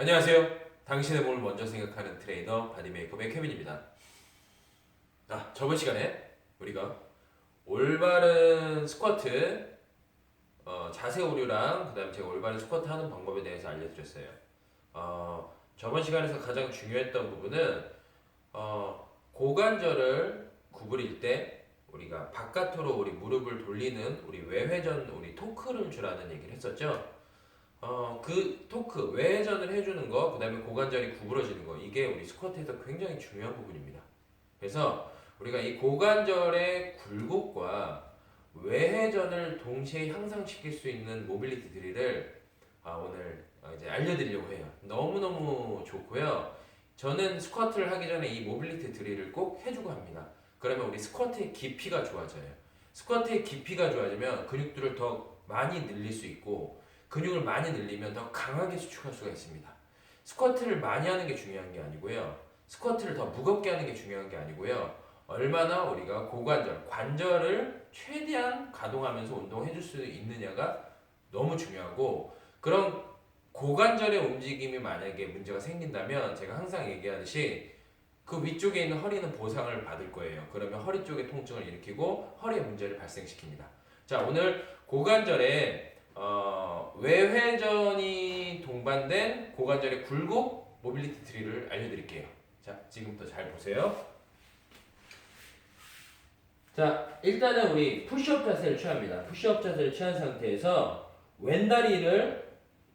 안녕하세요. 당신의 몸을 먼저 생각하는 트레이너 바디메이커의 케빈입니다. 아, 저번 시간에 우리가 올바른 스쿼트, 어, 자세 오류랑 그다음에 제가 올바른 스쿼트 하는 방법에 대해서 알려드렸어요. 어, 저번 시간에서 가장 중요했던 부분은 어, 고관절을 구부릴 때 우리가 바깥으로 우리 무릎을 돌리는 우리 외회전 우리 토크를 주라는 얘기를 했었죠. 어, 그 토크, 외회전을 해주는 거, 그 다음에 고관절이 구부러지는 거, 이게 우리 스쿼트에서 굉장히 중요한 부분입니다. 그래서 우리가 이 고관절의 굴곡과 외회전을 동시에 향상시킬 수 있는 모빌리티 드릴을 아, 오늘 어, 이제 알려드리려고 해요. 너무너무 좋고요. 저는 스쿼트를 하기 전에 이 모빌리티 드릴을 꼭 해주고 합니다. 그러면 우리 스쿼트의 깊이가 좋아져요. 스쿼트의 깊이가 좋아지면 근육들을 더 많이 늘릴 수 있고 근육을 많이 늘리면 더 강하게 수축할 수가 있습니다. 스쿼트를 많이 하는 게 중요한 게 아니고요. 스쿼트를 더 무겁게 하는 게 중요한 게 아니고요. 얼마나 우리가 고관절, 관절을 최대한 가동하면서 운동해 줄 수 있느냐가 너무 중요하고 그런 고관절의 움직임이 만약에 문제가 생긴다면 제가 항상 얘기하듯이 그 위쪽에 있는 허리는 보상을 받을 거예요. 그러면 허리 쪽에 통증을 일으키고 허리에 문제를 발생시킵니다. 자, 오늘 고관절에 어, 외회전이 동반된 고관절의 굴곡 모빌리티 드릴을 알려드릴게요. 자, 지금부터 잘 보세요. 자, 일단은 우리 푸시업 자세를 취합니다. 푸시업 자세를 취한 상태에서 왼다리를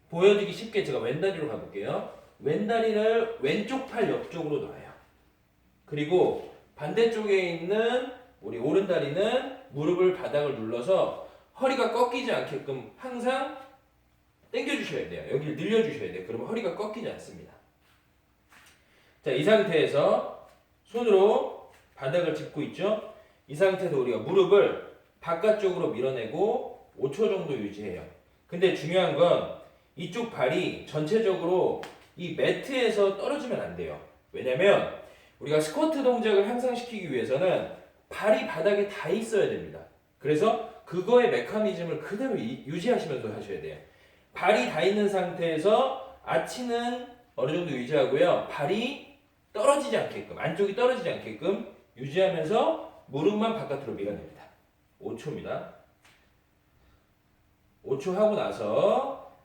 보여주기 쉽게 제가 왼다리로 가볼게요. 왼다리를 왼쪽 팔 옆쪽으로 놔요. 그리고 반대쪽에 있는 우리 오른다리는 무릎을 바닥을 눌러서 허리가 꺾이지 않게끔 항상 당겨주셔야 돼요. 여기를 늘려주셔야 돼요. 그러면 허리가 꺾이지 않습니다. 자, 이 상태에서 손으로 바닥을 짚고 있죠? 이 상태에서 우리가 무릎을 바깥쪽으로 밀어내고 5초 정도 유지해요. 근데 중요한 건 이쪽 발이 전체적으로 이 매트에서 떨어지면 안 돼요. 왜냐면 우리가 스쿼트 동작을 향상시키기 위해서는 발이 바닥에 닿아 있어야 됩니다. 그래서 그거의 메커니즘을 그대로 이- 유지하시면서 하셔야 돼요. 발이 닿아 있는 상태에서 아치는 어느 정도 유지하고요. 발이 떨어지지 않게끔, 안쪽이 떨어지지 않게끔 유지하면서 무릎만 바깥으로 밀어냅니다. 5초입니다. 5초 하고 나서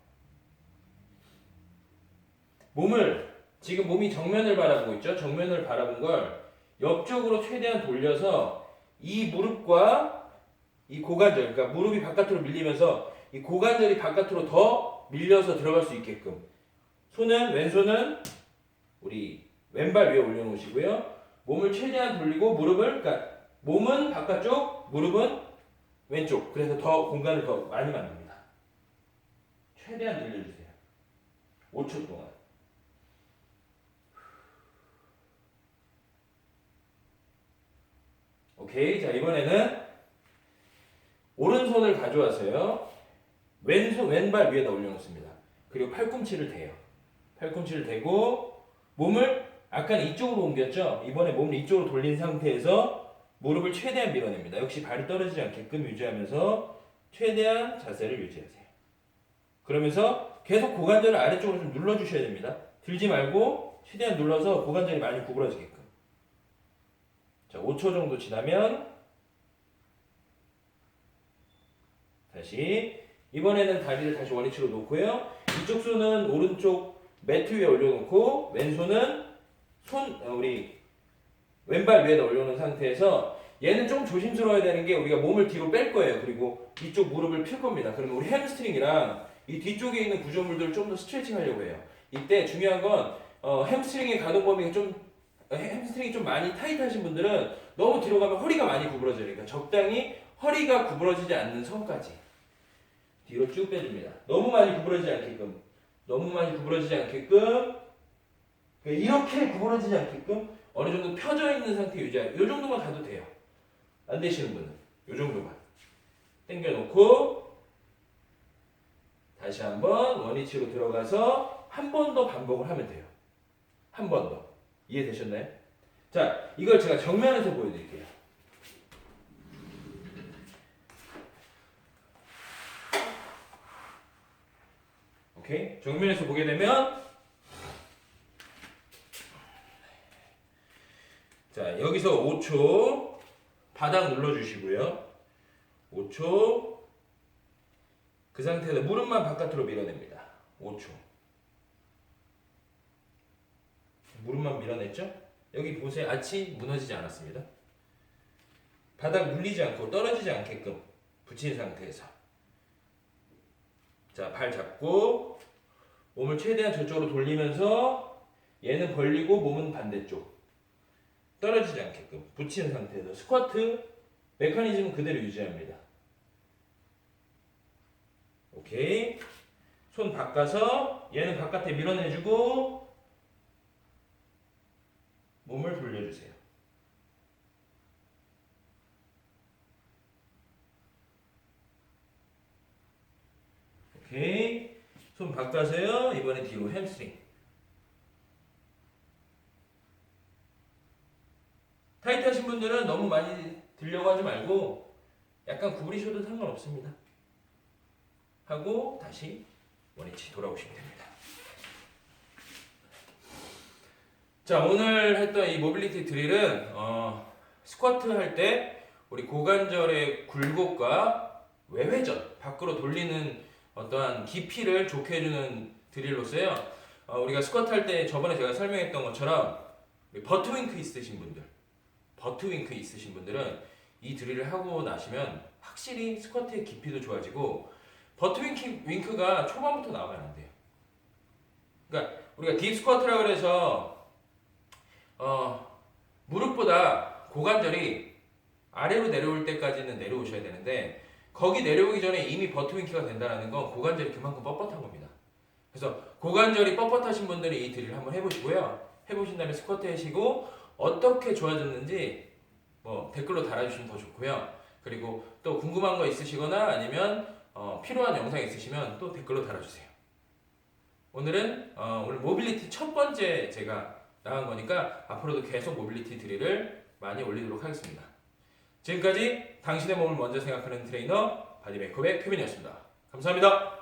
몸을 지금 몸이 정면을 바라보고 있죠. 정면을 바라본 걸 옆쪽으로 최대한 돌려서 이 무릎과 이 고관절, 그러니까 무릎이 바깥으로 밀리면서 이 고관절이 바깥으로 더 밀려서 들어갈 수 있게끔 손은 왼손은 우리 왼발 위에 올려놓으시고요. 몸을 최대한 돌리고 무릎을 그러니까 몸은 바깥쪽, 무릎은 왼쪽. 그래서 더 공간을 더 많이 만듭니다. 최대한 늘려주세요. 5초 동안. 오케이. 자, 이번에는 가져와서요. 왼손, 왼발 위에다 올려놓습니다. 그리고 팔꿈치를 대요. 팔꿈치를 대고 몸을 아까는 이쪽으로 옮겼죠? 이번에 몸을 이쪽으로 돌린 상태에서 무릎을 최대한 밀어냅니다. 역시 발이 떨어지지 않게끔 유지하면서 최대한 자세를 유지하세요. 그러면서 계속 고관절을 아래쪽으로 좀 눌러주셔야 됩니다. 들지 말고 최대한 눌러서 고관절이 많이 구부러지게끔. 자, 5초 정도 지나면 다시 이번에는 다리를 다시 원위치로 놓고요. 이쪽 손은 오른쪽 매트 위에 올려놓고 왼손은 손 어, 우리 왼발 위에다 올려놓은 상태에서 얘는 좀 조심스러워야 되는 게 우리가 몸을 뒤로 뺄 거예요. 그리고 이쪽 무릎을 필 겁니다. 그러면 우리 햄스트링이랑 이 뒤쪽에 있는 구조물들을 좀 더 스트레칭 하려고 해요. 이때 중요한 건 어, 햄스트링의 가동 범위가 좀 어, 햄스트링이 좀 많이 타이트하신 분들은 너무 뒤로 가면 허리가 많이 구부러져요. 그러니까 적당히 허리가 구부러지지 않는 선까지 뒤로 쭉 빼줍니다. 너무 많이 구부러지지 않게끔 너무 많이 구부러지지 않게끔 그러니까 이렇게 구부러지지 않게끔 어느 정도 펴져 있는 상태 유지해요. 이 정도만 가도 돼요. 안 되시는 분은 이 정도만 당겨 놓고 다시 한번 원위치로 들어가서 한 번 더 반복을 하면 돼요. 한 번 더. 이해되셨나요? 자, 이걸 제가 정면에서 보여드릴게요. 오케이? 정면에서 보게 되면 자, 여기서 5초 바닥 눌러 주시고요. 5초 그 상태에서 무릎만 바깥으로 밀어냅니다. 5초 무릎만 밀어냈죠? 여기 보세요. 아치 무너지지 않았습니다. 바닥 눌리지 않고 떨어지지 않게끔 붙인 상태에서 자, 발 잡고 몸을 최대한 저쪽으로 돌리면서 얘는 벌리고 몸은 반대쪽 떨어지지 않게끔 붙이는 상태에서 스쿼트 메커니즘은 그대로 유지합니다. 오케이. 손 바꿔서 얘는 바깥에 밀어내주고 몸을 돌려주세요. 오케이. 손 바꿔서요. 이번에 뒤로 햄스트링. 타이트하신 분들은 너무 많이 들려고 하지 말고 약간 구부리셔도 상관없습니다. 하고 다시 원위치 돌아오시면 됩니다. 자 오늘 했던 이 모빌리티 드릴은 어, 스쿼트 할 때 우리 고관절의 굴곡과 외회전 밖으로 돌리는 어떠한 깊이를 좋게 해주는 드릴로서요. 어, 우리가 스쿼트 할 때 저번에 제가 설명했던 것처럼 버트윙크 있으신 분들, 버트윙크 있으신 분들은 이 드릴을 하고 나시면 확실히 스쿼트의 깊이도 좋아지고 버트윙크 윙크가 초반부터 나오면 안 돼요. 그러니까 우리가 딥 스쿼트라 그래서 어, 무릎보다 고관절이 아래로 내려올 때까지는 내려오셔야 되는데 거기 내려오기 전에 이미 버트윙크가 된다는 건 고관절이 그만큼 뻣뻣한 겁니다. 그래서 고관절이 뻣뻣하신 분들이 이 드릴 한번 해보시고요. 해보신 다음에 스쿼트 하시고 어떻게 좋아졌는지 뭐 댓글로 달아주시면 더 좋고요. 그리고 또 궁금한 거 있으시거나 아니면 어, 필요한 영상 있으시면 또 댓글로 달아주세요. 오늘은 어, 오늘 모빌리티 첫 번째 제가 나간 거니까 앞으로도 계속 모빌리티 드릴을 많이 올리도록 하겠습니다. 지금까지 당신의 몸을 먼저 생각하는 트레이너 바디메이크업의 큐빈이었습니다. 감사합니다.